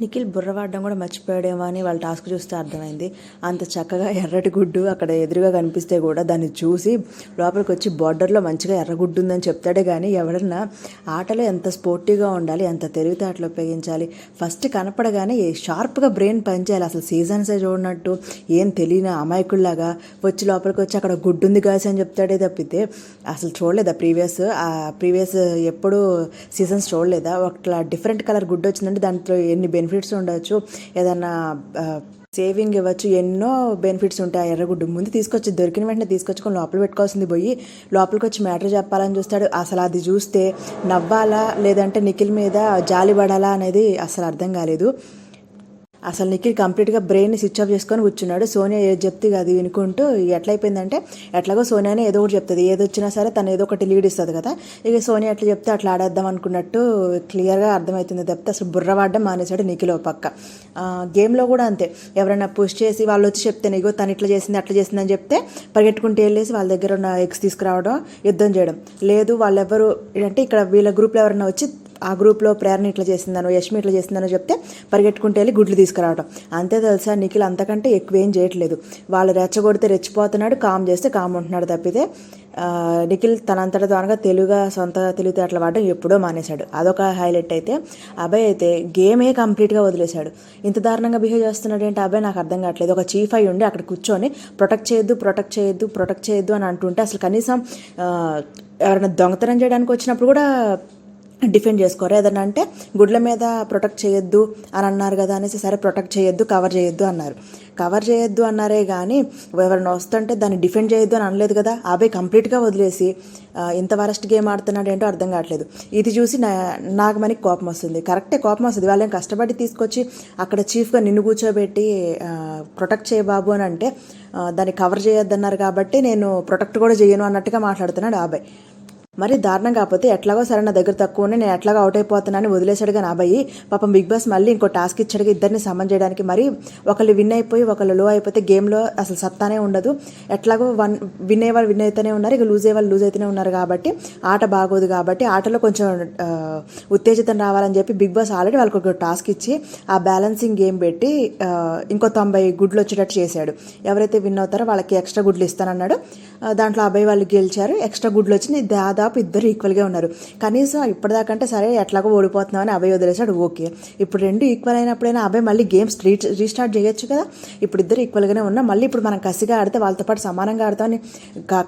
నిఖిల్ బుర్రవాడడం కూడా మర్చిపోయాడేమో అని వాళ్ళ టాస్క్ చూస్తే అర్థమైంది. అంత చక్కగా ఎర్రటి గుడ్డు అక్కడ ఎదురుగా కనిపిస్తే కూడా దాన్ని చూసి లోపలికి వచ్చి బార్డర్లో మంచిగా ఎర్రగుడ్డు ఉందని చెప్తాడే కానీ ఎవడన్నా ఆటలో ఎంత స్పోర్టివ్గా ఉండాలి ఎంత తెలివితేటలు ఉపయోగించాలి ఫస్ట్ కనపడగానే షార్ప్గా బ్రెయిన్ పనిచేయాలి అసలు సీజన్సే చూడనట్టు ఏం తెలియని అమాయకుల్లాగా వచ్చి లోపలికి వచ్చి అక్కడ గుడ్డు ఉంది కాసి అని చెప్తాడే తప్పితే అసలు చూడలేదా ప్రీవియస్ ఆ ప్రీవియస్ ఎప్పుడు సీజన్స్ చూడలేదా? ఒక డిఫరెంట్ కలర్ గుడ్డు వచ్చిందంటే దాంట్లో ఎన్ని బెనిఫిట్స్ ఉండొచ్చు. ఏదన్నా సేవింగ్ ఇవ్వచ్చు. ఎన్నో బెనిఫిట్స్ ఉంటాయి. ఎర్రగుడ్డు ముందు తీసుకొచ్చి దొరికిన వెంటనే తీసుకొచ్చుకొని లోపల పెట్టుకోవాల్సింది పోయి లోపలికి వచ్చి మ్యాటర్ చెప్పాలని చూస్తాడు. అసలు అది చూస్తే నవ్వాలా? లేదంటే నిఖిల్ మీద జాలి పడాలా అనేది అసలు అర్థం కాలేదు. అసలు నిఖిల్ కంప్లీట్గా బ్రెయిన్ స్విచ్ ఆఫ్ చేసుకొని కూర్చున్నాడు. సోనియా ఏది చెప్తే అది వినుకుంటూ ఎట్లయిపోయిందంటే ఎట్లాగో సోనియానే ఏదో ఒకటి చెప్తుంది. ఏది వచ్చినా సరే తను ఏదో ఒకటి లీడ్ ఇస్తుంది కదా. ఇక సోనియా ఎట్లా చెప్తే అట్లా ఆడేద్దాం అనుకున్నట్టు క్లియర్గా అర్థమవుతుంది తప్పితే అసలు బుర్రవాడడం మానేశాడు నిఖిల్ ఓ పక్క. గేమ్లో కూడా అంతే. ఎవరైనా పుష్ చేసి వాళ్ళు వచ్చి చెప్తే ఇగో తను ఇట్లా చేసింది అట్లా చేసింది అని చెప్తే పరిగెట్టుకుంటూ వెళ్ళేసి వాళ్ళ దగ్గర ఉన్న ఎగ్స్ తీసుకురావడం యుద్ధం చేయడం. లేదు వాళ్ళెవరు అంటే ఇక్కడ వీళ్ళ గ్రూప్లో ఎవరైనా వచ్చి ఆ గ్రూప్లో ప్రేరణ ఇట్లా చేసిందనో యష్మి ఇట్లా చేసిందనో చెప్తే పరిగెట్టుకుంటూ వెళ్ళి గుడ్లు తీసుకురావడం అంతే తెలుసా నిఖిల్ అంతకంటే ఎక్కువ ఏం చేయట్లేదు. వాళ్ళు రెచ్చగొడితే రెచ్చిపోతున్నాడు కామ్ చేస్తే కామ్ ఉంటున్నాడు తప్పితే నిఖిల్ తనంతట తానుగా తెలుగుగా సొంత తెలివితేటలు వాడడం ఎప్పుడో మానేశాడు. అదొక హైలైట్ అయితే. అభయ్ అయితే గేమే కంప్లీట్గా వదిలేశాడు. ఇంత దారుణంగా బిహేవ్ చేస్తున్నాడు ఏంటి అభయ్? నాకు అర్థం కావట్లేదు. ఒక చీఫ్ అయి ఉండి అక్కడ కూర్చొని ప్రొటెక్ట్ చేయొద్దు ప్రొటెక్ట్ చేయొద్దు ప్రొటెక్ట్ చేయొద్దు అని అంటుంటే అసలు కనీసం ఎవరైనా దొంగతనం చేయడానికి వచ్చినప్పుడు కూడా డిఫెండ్ చేసుకోరు. ఏదన్నా అంటే గుడ్ల మీద ప్రొటెక్ట్ చేయొద్దు అని అన్నారు కదా అనేసి సరే ప్రొటెక్ట్ చేయొద్దు కవర్ చేయొద్దు అన్నారు. కవర్ చేయొద్దు అన్నారే కానీ ఎవరైనా వస్తుంటే దాన్ని డిఫెండ్ చేయొద్దు అని అనలేదు కదా. అబ్బాయి కంప్లీట్గా వదిలేసి ఇంత వరస్ట్ గేమ్ ఆడుతున్నాడు ఏంటో అర్థం కావట్లేదు. ఇది చూసి నా నాకు మనకి కోపం వస్తుంది. కరెక్టే కోపం వస్తుంది. వాళ్ళని కష్టపడి తీసుకొచ్చి అక్కడ చీఫ్గా నిన్ను కూర్చోబెట్టి ప్రొటెక్ట్ చేయ బాబు అని అంటే దాన్ని కవర్ చేయొద్దన్నారు కాబట్టి నేను ప్రొటెక్ట్ కూడా చేయను అన్నట్టుగా మాట్లాడుతున్నాడు ఆ అబ్బాయి మరి దారుణం కాకపోతే ఎట్లాగో సరే నా దగ్గర తక్కువనే నేను ఎట్లాగో అవుట్ అయిపోతున్నాను వదిలేశాడుగా నా అబ్బాయి. పాపం బిగ్ బాస్ మళ్ళీ ఇంకో టాస్క్ ఇచ్చాడుగా ఇద్దరిని సమన్ చేయడానికి. మరి ఒకళ్ళు విన్ అయిపోయి ఒకళ్ళు లో అయిపోతే గేమ్లో అసలు సత్తానే ఉండదు. ఎట్లాగో వన్ విన్ అయ్యే వాళ్ళు విన్ అయితేనే ఉన్నారు ఇక లూజ్ అయ్యే వాళ్ళు లూజ్ అయితేనే ఉన్నారు కాబట్టి ఆట బాగోదు కాబట్టి ఆటలో కొంచెం ఉత్తేజితం రావాలని చెప్పి బిగ్ బాస్ ఆల్రెడీ వాళ్ళకి ఒక టాస్క్ ఇచ్చి ఆ బ్యాలెన్సింగ్ గేమ్ పెట్టి ఇంకో తొంభై గుడ్లు వచ్చేటట్టు చేశాడు. ఎవరైతే విన్ అవుతారో వాళ్ళకి ఎక్స్ట్రా గుడ్లు ఇస్తానన్నాడు. దాంట్లో అబ్బాయి వాళ్ళు గెలిచారు. ఎక్స్ట్రా గుడ్లు వచ్చి దాదాపు ఇద్దరు ఈక్వల్గా ఉన్నారు. కనీసం ఇప్పటిదాకంటే సరే ఎట్లాగో ఓడిపోతున్నామని అబ్బాయి వదిలేశాడు. ఓకే. ఇప్పుడు రెండు ఈక్వల్ అయినప్పుడైనా అబ్బాయి మళ్ళీ గేమ్స్ రీ రీస్టార్ట్ చేయొచ్చు కదా? ఇప్పుడు ఇద్దరు ఈక్వల్గానే ఉన్నా. మళ్ళీ ఇప్పుడు మనం కసిగా ఆడితే వాళ్ళతో పాటు సమానంగా ఆడతామని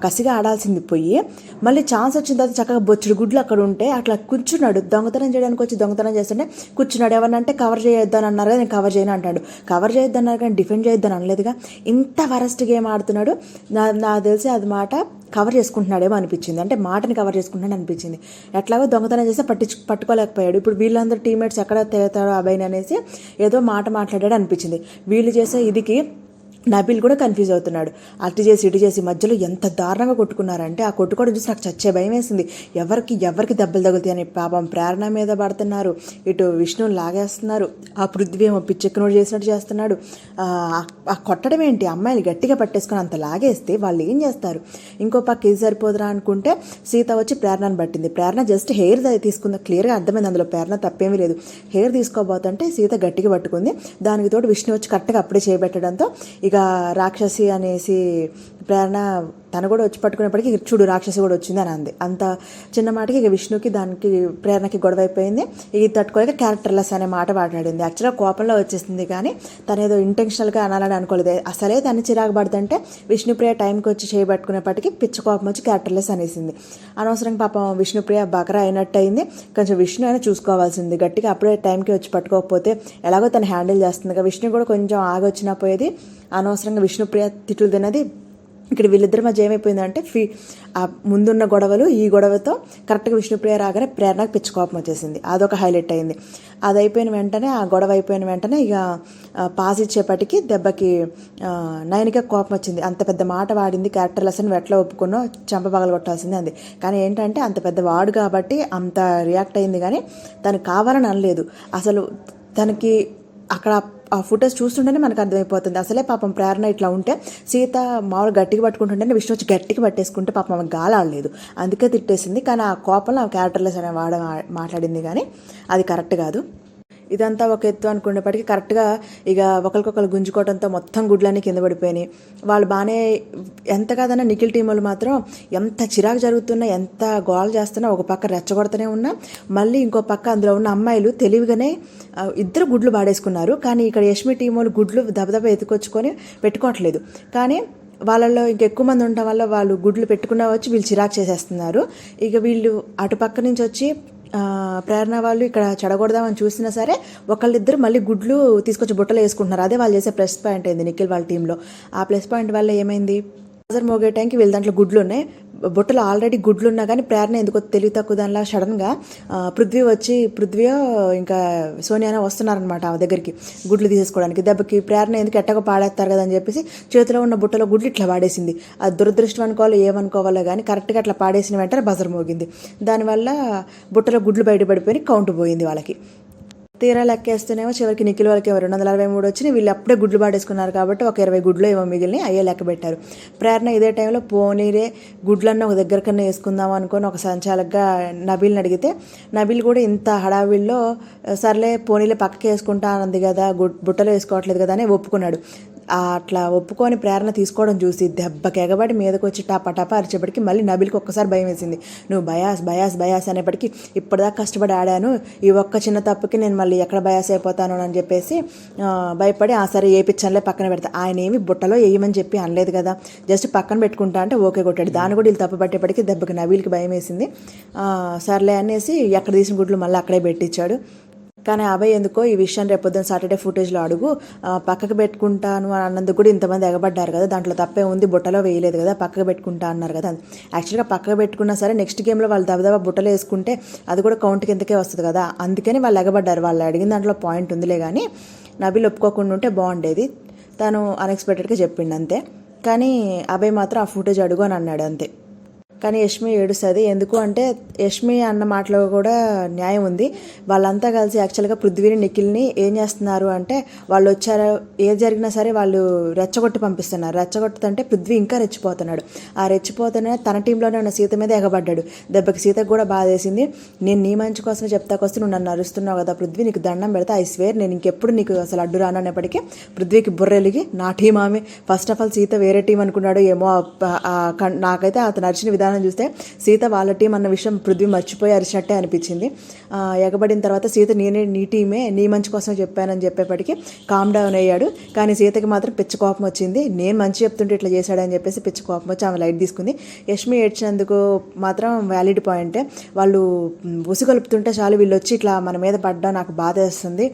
కసిగా ఆడాల్సింది పోయి మళ్ళీ ఛాన్స్ వచ్చిన తర్వాత చక్కగా బొచ్చుడు గుడ్లు అక్కడ ఉంటే అట్లా కూర్చున్నాడు. దొంగతనం చేయడానికి వచ్చి దొంగతనం చేస్తుంటే కూర్చున్నాడు ఎవరినంటే కవర్ చేయొద్దని అన్నారు నేను కవర్ చేయను అంటాడు. కవర్ చేయొద్దన్నారు కానీ డిఫెండ్ చేయొద్దని అనలేదుగా. ఇంత వరస్ట్ గేమ్ ఆడుతున్నాడు. నా నాకు తెలిసి అది మాట కవర్ చేసుకుంటున్నాడేమో అనిపించింది. అంటే మాటని కవర్ చేసుకుంటున్నాడు అనిపించింది. ఎట్లాగో దొంగతనం చేస్తే పట్టించు పట్టుకోలేకపోయాడు. ఇప్పుడు వీళ్ళందరూ టీమేట్స్ ఎక్కడ తేతారో అబ్బాయిని అనేసి ఏదో మాట మాట్లాడాడు అనిపించింది. వీళ్ళు చేసే ఇదికి నబిల్ కూడా కన్ఫ్యూజ్ అవుతున్నాడు. అటు చేసి ఇటు చేసి మధ్యలో ఎంత దారుణంగా కొట్టుకున్నారంటే ఆ కొట్టుకోవడం చూసి నాకు చచ్చే భయం వేసింది. ఎవరికి ఎవరికి దెబ్బలు తగులుతాయని పాపం ప్రేరణ మీద పడుతున్నారు. ఇటు విష్ణుని లాగేస్తున్నారు. ఆ పృథ్వీ ఏమో పిచ్చెక్కనోడు చేసినట్టు చేస్తున్నాడు. ఆ కొట్టడం ఏంటి? అమ్మాయిని గట్టిగా పట్టేసుకొని అంత లాగేస్తే వాళ్ళు ఏం చేస్తారు? ఇంకో పక్క ఇది సరిపోదురా అనుకుంటే సీత వచ్చి ప్రేరణను పట్టింది. ప్రేరణ జస్ట్ హెయిర్ తీసుకుంది. క్లియర్గా అర్థమైంది అందులో ప్రేరణ తప్పేమీ లేదు. హెయిర్ తీసుకోబోతుంటే సీత గట్టిగా పట్టుకుంది. దానికి తోడు విష్ణు వచ్చి కరెక్ట్గా అప్పుడే చేయబెట్టడంతో ఇక రాక్షసి అనేసి ప్రేరణ తను కూడా వచ్చి పట్టుకునేప్పటికీ చూడు రాక్షసి కూడా వచ్చింది అని అంది. అంత చిన్న మాటకి ఇక విష్ణుకి దానికి ప్రేరణకి గొడవ అయిపోయింది. ఇది తట్టుకోలేక క్యారెక్టర్లెస్ అనే మాట మాట్లాడింది. యాక్చువల్గా కోపంలో వచ్చేసింది కానీ తను ఏదో ఇంటెన్షనల్గా అనాలని అనుకోలేదు. అసలే తను చిరాకు పడుతుంటే విష్ణుప్రియ టైంకి వచ్చి చేయబట్టుకునేప్పటికీ పిచ్చ కోపం వచ్చి క్యారెక్టర్లెస్ అనేసింది. అనవసరంగా పాపం విష్ణుప్రియ బకరా అయినట్టు అయింది కొంచెం విష్ణు అయినా చూసుకోవాల్సింది. గట్టిగా అప్పుడే టైంకి వచ్చి పట్టుకోకపోతే ఎలాగో తను హ్యాండిల్ చేస్తుంది. విష్ణు కూడా కొంచెం ఆగొచ్చినా పోయేది అనవసరంగా విష్ణుప్రియ తిట్లు తిన్నది ఇక్కడ వీళ్ళిద్దరి మధ్య ఏమైపోయిందంటే ఫీ ఆ ముందున్న గొడవలు ఈ గొడవతో కరెక్ట్గా విష్ణుప్రియ రాగానే ప్రేరణకు పిచ్చి కోపం వచ్చేసింది. అదొక హైలైట్ అయింది. అది అయిపోయిన వెంటనే ఆ గొడవ అయిపోయిన వెంటనే ఇక పాస్ ఇచ్చేపటికి దెబ్బకి నయనిక కోపం వచ్చింది. అంత పెద్ద మాట వాడింది క్యారెక్టర్ లెసన్ ఎట్లా ఒప్పుకున్నో చెంప పగలు కొట్టాల్సింది అంది. కానీ ఏంటంటే అంత పెద్ద వాడు కాబట్టి అంత రియాక్ట్ అయింది కానీ తను కావాలని అనలేదు. అసలు తనకి అక్కడ ఆ ఫుటేజ్ చూస్తుంటేనే మనకు అర్థమైపోతుంది. అసలే పాపం ప్రేరణ ఇట్లా ఉంటే సీత మామూలు గట్టిగా పట్టుకుంటుంటేనే విష్ణు వచ్చి గట్టిగా పట్టేసుకుంటే పాపం ఆమె గాలాడలేదు అందుకే తిట్టేసింది. కానీ ఆ కోపంలో ఆ క్యారెక్టర్లెస్ అనే వాడ మాట్లాడింది కానీ అది కరెక్ట్ కాదు. ఇదంతా ఒక ఎత్తు అనుకునేప్పటికీ కరెక్ట్గా ఇక ఒకరికొకరు గుంజుకోవడంతో మొత్తం గుడ్లన్నీ కింద పడిపోయినాయి. వాళ్ళు బాగానే ఎంత కాదన్నా నిఖిల్ టీం వాళ్ళు మాత్రం ఎంత చిరాకు జరుగుతున్నా ఎంత గోల్ చేస్తున్నా ఒక పక్క రెచ్చగొడుతూనే ఉన్నా మళ్ళీ ఇంకో పక్క అందులో ఉన్న అమ్మాయిలు తెలివిగానే ఇద్దరు గుడ్లు పాడేసుకున్నారు. కానీ ఇక్కడ యష్మి టీం వాళ్ళు గుడ్లు దబదబ ఎత్తుకొచ్చుకొని పెట్టుకోవట్లేదు. కానీ వాళ్ళల్లో ఇంకెక్కువ మంది ఉండటం వల్ల వాళ్ళు గుడ్లు పెట్టుకున్న వచ్చి వీళ్ళు చిరాకు చేసేస్తున్నారు. ఇక వీళ్ళు అటు పక్క నుంచి వచ్చి ప్రేరణ వాళ్ళు ఇక్కడ చెడగొడదామని చూసినా సరే ఒకళ్ళిద్దరు మళ్ళీ గుడ్లు తీసుకొచ్చి బుట్టలు వేసుకుంటున్నారు. అదే వాళ్ళు చేసే ప్లస్ పాయింట్ అయింది నిఖిల్ వాళ్ళ టీంలో ఆ ప్లస్ పాయింట్ వల్ల ఏమైంది? బజర్ మోగే టైంకి వీళ్ళ దాంట్లో గుడ్లు ఉన్నాయి. బొట్టలు ఆల్రెడీ గుడ్లు ఉన్నా కానీ ప్రేరణ ఎందుకో తెలివి తక్కువ దానిలా సడన్గా పృథ్వీ వచ్చి పృథ్వీ ఇంకా సోనియానా వస్తున్నారనమాట ఆ దగ్గరికి గుడ్లు తీసేసుకోవడానికి. దెబ్బకి ప్రేరణ ఎందుకు ఎట్టగా పాడేస్తారు కదా అని చెప్పేసి చేతిలో ఉన్న బుట్టలో గుడ్లు ఇట్లా పాడేసింది అది దురదృష్టం అనుకోవాలో ఏమనుకోవాలో కానీ కరెక్ట్గా అట్లా పాడేసిన వెంటనే బజర్ మోగింది. దానివల్ల బుట్టలో గుడ్లు బయటపడిపోయి కౌంట్ పోయింది వాళ్ళకి. తీరా లెక్కేస్తేనేమో చివరికి నిఖిల్ వాళ్ళకి రెండు వందల అరవై మూడు వచ్చినాయి. వీళ్ళు అప్పుడే గుడ్లు పాడేసుకున్నారు కాబట్టి ఒక ఇరవై గుడ్లు ఏమో మిగిలిని అయ్యే లెక్క పెట్టారు. ప్రేరణ ఇదే టైంలో పోనీరే గుడ్లన్నీ ఒక దగ్గర కన్నా వేసుకుందాం అనుకొని ఒక సంచాలకగా నబీల్ని అడిగితే నబీల్ కూడా ఇంత హడావిల్లో సర్లే పోనీలే పక్కకి వేసుకుంటా అన్నది కదా గుడ్ బుట్టలు వేసుకోవట్లేదు కదా అని ఒప్పుకున్నాడు. అట్లా ఒప్పుకొని ప్రేరణ తీసుకోవడం చూసి దెబ్బకి ఎగబడి మీదకి వచ్చి టపా అరిచేపటికి మళ్ళీ నబిల్కి ఒక్కసారి భయం వేసింది. నువ్వు బయాస్ బయాస్ బయాస్ అనేప్పటికీ ఇప్పటిదాకా కష్టపడి ఆడాను. ఈ ఒక్క చిన్న తప్పుకి నేను మళ్ళీ ఎక్కడ బయాస్ అయిపోతాను అని చెప్పేసి భయపడి ఆ సరే ఏ పిచ్చన్లే పక్కన పెడతా. ఆయన ఏమి బుట్టలో వేయమని చెప్పి అనలేదు కదా. జస్ట్ పక్కన పెట్టుకుంటా అంటే ఓకే కొట్టాడు. దాన్ని కూడా వీళ్ళు తప్పు పట్టేపటికి దెబ్బకి నవీల్కి భయం వేసింది. సర్లే అనేసి ఎక్కడ తీసిన గుడ్లు మళ్ళీ అక్కడే పెట్టించాడు. కానీ అభయ్ ఎందుకో ఈ విషయం రేపు సాటర్డే ఫుటేజ్లో అడుగు. ఆ, పక్కకు పెట్టుకుంటాను అని అన్నందుకు కూడా ఇంతమంది ఎగబడ్డారు కదా. దాంట్లో తప్పే ఉంది బుట్టలో వేయలేదు కదా పక్కకు పెట్టుకుంటా అన్నారు కదా. యాక్చువల్గా పక్కకు పెట్టుకున్నా సరే నెక్స్ట్ గేమ్లో వాళ్ళు దబదబా బుట్టలో వేసుకుంటే అది కూడా కౌంట్ కిందకే వస్తుంది కదా. అందుకని వాళ్ళు ఎగబడ్డారు. వాళ్ళు అడిగిన దాంట్లో పాయింట్ ఉందిలే కానీ నబీల్ ఒప్పుకోకుండా ఉంటే బాగుండేది. తను అన్ఎక్స్పెక్టెడ్గా చెప్పిండు అంతే. కానీ అభయ్ మాత్రం ఆ ఫుటేజ్ అడుగు అని అన్నాడు అంతే. కానీ యష్మి ఏడుస్తుంది. ఎందుకు అంటే యష్మి అన్న మాటలో కూడా న్యాయం ఉంది. వాళ్ళంతా కలిసి యాక్చువల్గా పృథ్వీని నిఖిల్ని ఏం చేస్తున్నారు అంటే వాళ్ళు వచ్చారు ఏది జరిగినా సరే వాళ్ళు రెచ్చగొట్టి పంపిస్తున్నారు. రెచ్చగొట్టుతుంటే పృథ్వీ ఇంకా రెచ్చిపోతున్నాడు. ఆ రెచ్చిపోతున్న తన టీంలోనే ఉన్న సీత మీద ఎగబడ్డాడు. దెబ్బకి సీతకు కూడా బాధేసింది. నేను నీ మంచి కోసమే చెప్తాకొస్తే నువ్వు నన్ను అరుస్తున్నావు కదా పృథ్వీ నీకు దండం పెడితే. ఐ స్వేర్ నేను ఇంకెప్పుడు నీకు అసలు అడ్డు రాను అనేప్పటికీ పృథ్వీకి బుర్రెలిగి నా టీం ఆమె. ఫస్ట్ ఆఫ్ ఆల్ సీత వేరే టీం అనుకున్నాడు ఏమో. నాకైతే అతను అరిచిన విధానం చూస్తే సీత వాళ్ళ టీం అన్న విషయం పృథ్వీ మర్చిపోయి అరిచినట్టే అనిపించింది. ఎగబడిన తర్వాత సీత నేనే నీ టీమే నీ మంచి కోసం చెప్పానని చెప్పేప్పటికీ కామ్ డౌన్ అయ్యాడు. కానీ సీతకి మాత్రం పిచ్చి కోపం వచ్చింది. నేను మంచి చెప్తుంటే ఇట్లా చేశాడని చెప్పేసి పిచ్చి కోపం వచ్చి ఆమె లైట్ తీసుకుంది. యష్మి ఏడ్చినందుకు మాత్రం వ్యాలిడ్ పాయింటే వాళ్ళు ఉసుగొలుపుతుంటే చాలు వీళ్ళు వచ్చి ఇట్లా మన మీద పడ్డా నాకు బాధ వేస్తుంది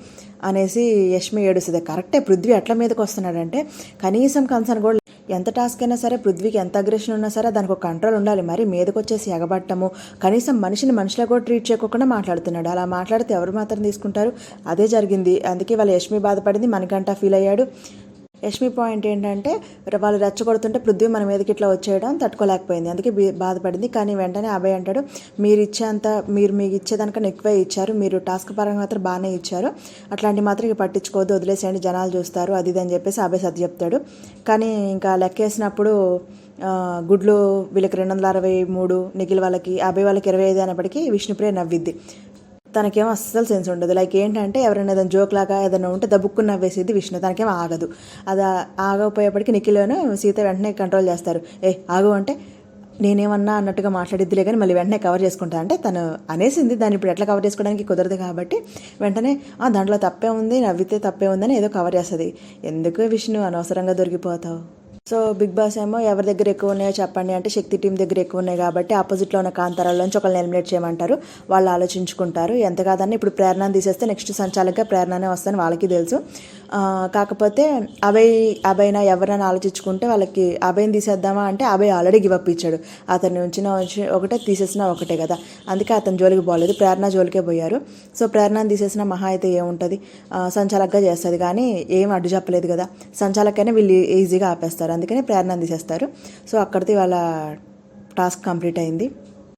అనేసి యష్మి ఏడుస్తుంది. కరెక్టే పృథ్వీ అట్ల మీదకి వస్తున్నాడంటే కనీసం కన్సర్న్ కూడా ఎంత టాస్క్ అయినా సరే పృథ్వీకి ఎంత అగ్రెషన్ ఉన్నా సరే దానికి ఒక కంట్రోల్ ఉండాలి. మరి మీదకి వచ్చేసి ఎగబట్టము కనీసం మనిషిని మనిషిలో కూడా ట్రీట్ చేయకుండా మాట్లాడుతున్నాడు. అలా మాట్లాడితే ఎవరు మాత్రం తీసుకుంటారు? అదే జరిగింది. అందుకే వాళ్ళ యష్మి బాధపడింది మనకంటా ఫీల్ అయ్యాడు. యష్మి పాయింట్ ఏంటంటే వాళ్ళు రెచ్చగొడుతుంటే పృథ్వీ మన మీదకి ఇట్లా వచ్చేయడం తట్టుకోలేకపోయింది. అందుకే బాధపడింది. కానీ వెంటనే అభయ్ అంటాడు మీరు ఇచ్చేంత మీరు మీకు ఇచ్చేదానికన్నా ఎక్కువే ఇచ్చారు. మీరు టాస్క్ పరంగా మాత్రం బాగానే ఇచ్చారు. అట్లాంటి మాత్రం ఇక పట్టించుకోవద్దు. వదిలేసేయండి. జనాలు చూస్తారు. అది ఇది అని చెప్పేసి అభయ్ సర్ది చెప్తాడు. కానీ ఇంకా లెక్కేసినప్పుడు గుడ్లు వీళ్ళకి రెండు వందల అరవై మూడు నిఖిల్ వాళ్ళకి అభయ్ వాళ్ళకి ఇరవై ఐదు అయినప్పటికీ విష్ణుప్రియ నవ్విద్ది. తనకేమో అస్సలు సెన్స్ ఉండదు. లైక్ ఏంటంటే ఎవరైనా ఏదైనా జోక్ లాగా ఏదైనా ఉంటే దబ్బుక్కుని నవ్వేసేది విష్ణు. తనకేమో ఆగదు. అది ఆగకపోయేప్పటికి నిఖిలోనే సీత వెంటనే కంట్రోల్ చేస్తారు. ఏ ఆగు అంటే నేనేమన్నా అన్నట్టుగా మాట్లాడిద్దిలే కానీ మళ్ళీ వెంటనే కవర్ చేసుకుంటా. అంటే తను అనేసింది దాన్ని ఇప్పుడు ఎట్లా కవర్ చేసుకోవడానికి కుదరదు కాబట్టి వెంటనే "ఆ, దాంట్లో తప్పే ఉంది నవ్వితే తప్పే ఉందని ఏదో కవర్ చేస్తుంది. ఎందుకు విష్ణు అనవసరంగా దొరికిపోతావు? సో బిగ్ బాస్ ఏమో ఎవరి దగ్గర ఎక్కువ ఉన్నాయో చెప్పండి అంటే శక్తి టీం దగ్గర ఎక్కువ ఉన్నాయి కాబట్టి ఆపోజిట్లో ఉన్న కాంతారాల్లోంచి ఒకళ్ళని ఎలిమినేట్ చేయమంటారు. వాళ్ళు ఆలోచించుకుంటారు. ఎంత కాదని ఇప్పుడు ప్రేరణను తీసేస్తే నెక్స్ట్ సంచాలకగా ప్రేరణనే వస్తుందని వాళ్ళకి తెలుసు. కాకపోతే అభయ్ అభయ్న ఎవరైనా ఆలోచించుకుంటే వాళ్ళకి అభయ్ని తీసేద్దామా అంటే అభయ్ ఆల్రెడీ గివప్ ఇచ్చాడు. అతన్ని ఉంచిన ఒకటే తీసేసినా ఒకటే కదా. అందుకే అతని జోలికి పోలేదు. ప్రేరణ జోలికే పోయారు. సో ప్రేరణను తీసేసిన మహా అయితే ఏముంటుంది? సంచాలకగా చేస్తుంది. కానీ ఏం అడ్డు చెప్పలేదు కదా. సంచాలకైనా వీళ్ళు ఈజీగా ఆపేస్తారు. అందుకని ప్రేరణ తీసేస్తారు. సో అక్కడిది వాళ్ళ టాస్క్ కంప్లీట్ అయింది.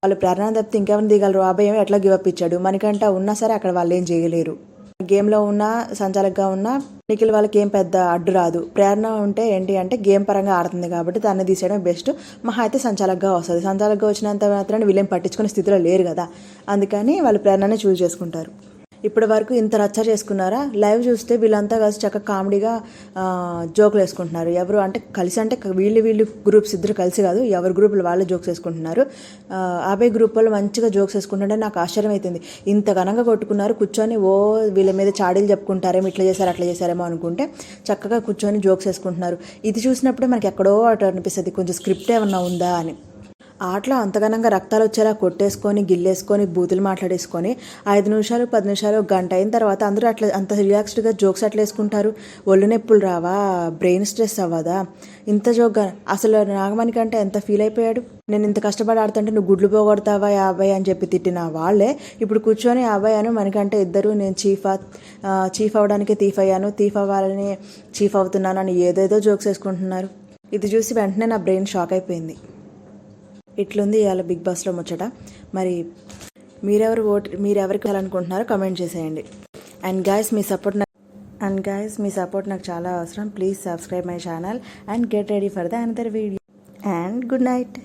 వాళ్ళు ప్రేరణ తప్పితే ఇంకెవరిని దిగలరు అభయం ఎట్లా గివప్ ఇచ్చాడు? మనకంట ఉన్నా సరే అక్కడ వాళ్ళు ఏం చేయలేరు. గేమ్లో ఉన్న సంచాలకుగా ఉన్న నిఖిల్ వాళ్ళకి ఏం పెద్ద అడ్డు రాదు. ప్రేరణ ఉంటే ఏంటి అంటే గేమ్ పరంగా ఆడుతుంది కాబట్టి దాన్ని తీసేయడం బెస్ట్. మహా అయితే సంచాలకుగా వస్తుంది. సంచాలకుగా వచ్చినంత మాత్రాన్ని వీళ్ళేం పట్టించుకునే స్థితిలో లేరు కదా. అందుకని వాళ్ళు ప్రేరణనే చూస్ చేసుకుంటారు. ఇప్పటి వరకు ఇంత రచ్చ చేసుకున్నారా? లైవ్ చూస్తే వీళ్ళంతా కలిసి చక్కగా కామెడీగా జోకులు వేసుకుంటున్నారు. ఎవరు అంటే కలిసి అంటే వీళ్ళు వీళ్ళు గ్రూప్స్ ఇద్దరు కలిసి కాదు ఎవరి గ్రూపులు వాళ్ళు జోక్స్ వేసుకుంటున్నారు. అబ్బాయి గ్రూప్ వాళ్ళు మంచిగా జోక్స్ వేసుకుంటుంటే నాకు ఆశ్చర్యం అవుతుంది ఇంత ఘనంగా కొట్టుకున్నారు కూర్చొని ఓ వీళ్ళ మీద చాడీలు చెప్పుకుంటారేమో ఇట్లా చేశారు అట్లా చేశారేమో అనుకుంటే చక్కగా కూర్చొని జోక్స్ వేసుకుంటున్నారు. ఇది చూసినప్పుడే మనకి ఎక్కడో అటు అనిపిస్తుంది కొంచెం స్క్రిప్ట్ ఏమన్నా ఉందా అని. ఆటలో అంతగనంగా రక్తాలు వచ్చేలా కొట్టేసుకొని గిల్లేసుకొని బూతులు మాట్లాడేసుకొని ఐదు నిమిషాలు పది నిమిషాలు గంట అయిన తర్వాత అందరూ అట్లా అంత రిలాక్స్డ్గా జోక్స్ అట్లా వేసుకుంటారు. ఒళ్ళు నొప్పులు రావా? బ్రెయిన్ స్ట్రెస్ అవ్వదా? ఇంత జోక్గా అసలు నాగమణి కంటే ఎంత ఫీల్ అయిపోయాడు? నేను ఇంత కష్టపడి ఆడుతుంటే నువ్వు గుడ్లు పోగొడతావా యాభై అని చెప్పి తిట్టిన వాళ్ళే ఇప్పుడు కూర్చొని యాభై అను మనకంటే ఇద్దరు నేను చీఫ్ చీఫ్ అవ్వడానికి తీఫ్ అయ్యాను. తీఫ్ అవ్వాలని చీఫ్ అవుతున్నాను అని ఏదేదో జోక్స్ వేసుకుంటున్నారు. ఇది చూసి వెంటనే నా బ్రెయిన్ షాక్ అయిపోయింది. ఇట్లుంది ఇవాళ బిగ్ బాస్లో ముచ్చట. మరి మీరెవరు ఓట్ మీరెవరికి వెళ్ళాలనుకుంటున్నారో కమెంట్ చేసేయండి. అండ్ గాయస్ మీ సపోర్ట్ నాకు అండ్ గాయస్ మీ సపోర్ట్ నాకు చాలా అవసరం. Please subscribe my channel and get ready for the another video. And good night.